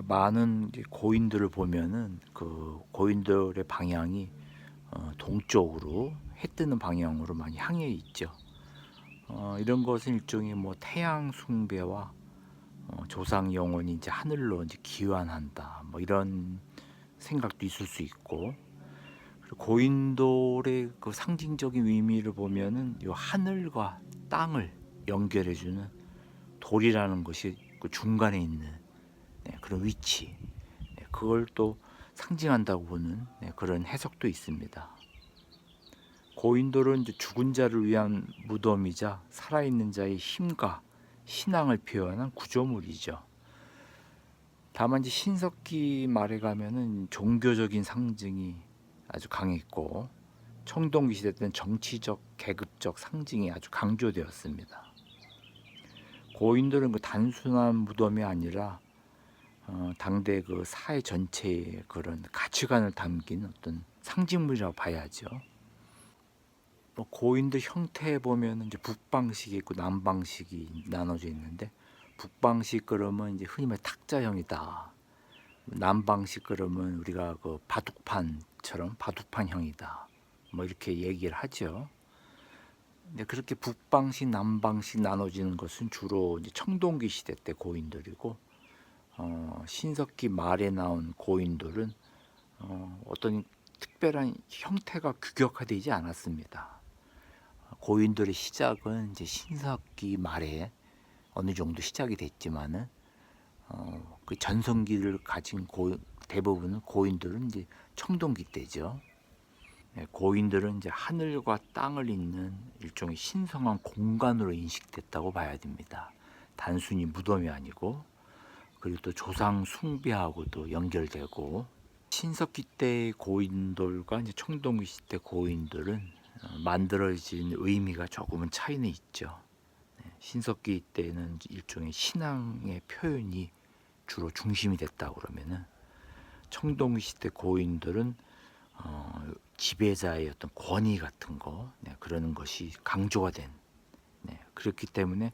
많은 고인들을 보면은 그 고인들의 방향이 어, 동쪽으로 해 뜨는 방향으로 많이 향해 있죠. 어, 이런 것은 일종의 뭐 태양 숭배와 어, 조상 영혼이 이제 하늘로 이제 기환한다. 뭐 이런 생각도 있을 수 있고 고인돌의 그 상징적인 의미를 보면은 이 하늘과 땅을 연결해주는 돌이라는 것이 그 중간에 있는 네, 그런 위치 네, 그걸 또 상징한다고 보는 네, 그런 해석도 있습니다. 고인돌은 죽은 자를 위한 무덤이자 살아있는 자의 힘과 신앙을 표현한 구조물이죠. 다만 이제 신석기 말에 가면은 종교적인 상징이 아주 강했고 청동기 시대 때는 정치적 계급적 상징이 아주 강조되었습니다. 고인들은 그 단순한 무덤이 아니라 어, 당대 그 사회 전체의 그런 가치관을 담긴 어떤 상징물이라고 봐야죠. 뭐 고인들 형태에 보면 이제 북방식이 있고 남방식이 나눠져 있는데 북방식 그러면 이제 흔히 말 탁자형이다. 남방식 그러면 우리가 그 바둑판처럼 바둑판형이다. 뭐 이렇게 얘기를 하죠. 근데 그렇게 북방식, 남방식 나눠지는 것은 주로 이제 청동기 시대 때 고인들이고 어, 신석기 말에 나온 고인들은 어, 어떤 특별한 형태가 규격화되지 않았습니다. 고인들의 시작은 이제 신석기 말에 어느 정도 시작이 됐지만은 어, 그 전성기를 가진 고, 대부분 고인들은 이제 청동기 때죠. 네, 고인들은 이제 하늘과 땅을 잇는 일종의 신성한 공간으로 인식됐다고 봐야 됩니다. 단순히 무덤이 아니고 그리고 또 조상 숭배하고도 연결되고 신석기 때의 고인돌과 이제 청동기 시대 고인돌은 어, 만들어진 의미가 조금은 차이는 있죠. 네, 신석기 때는 일종의 신앙의 표현이 주로 중심이 됐다 그러면은 청동기 시대 고인들은 어, 지배자의 어떤 권위 같은 거 네, 그러는 것이 강조가 된 네, 그렇기 때문에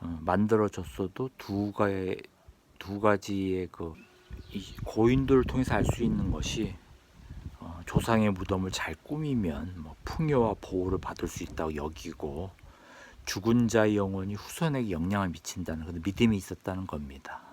어, 만들어졌어도 두 가의 두 가지의 그이 고인들을 통해서 알 수 있는 것이 어, 조상의 무덤을 잘 꾸미면 뭐 풍요와 보호를 받을 수 있다고 여기고 죽은 자의 영혼이 후손에게 영향을 미친다는 그런 믿음이 있었다는 겁니다.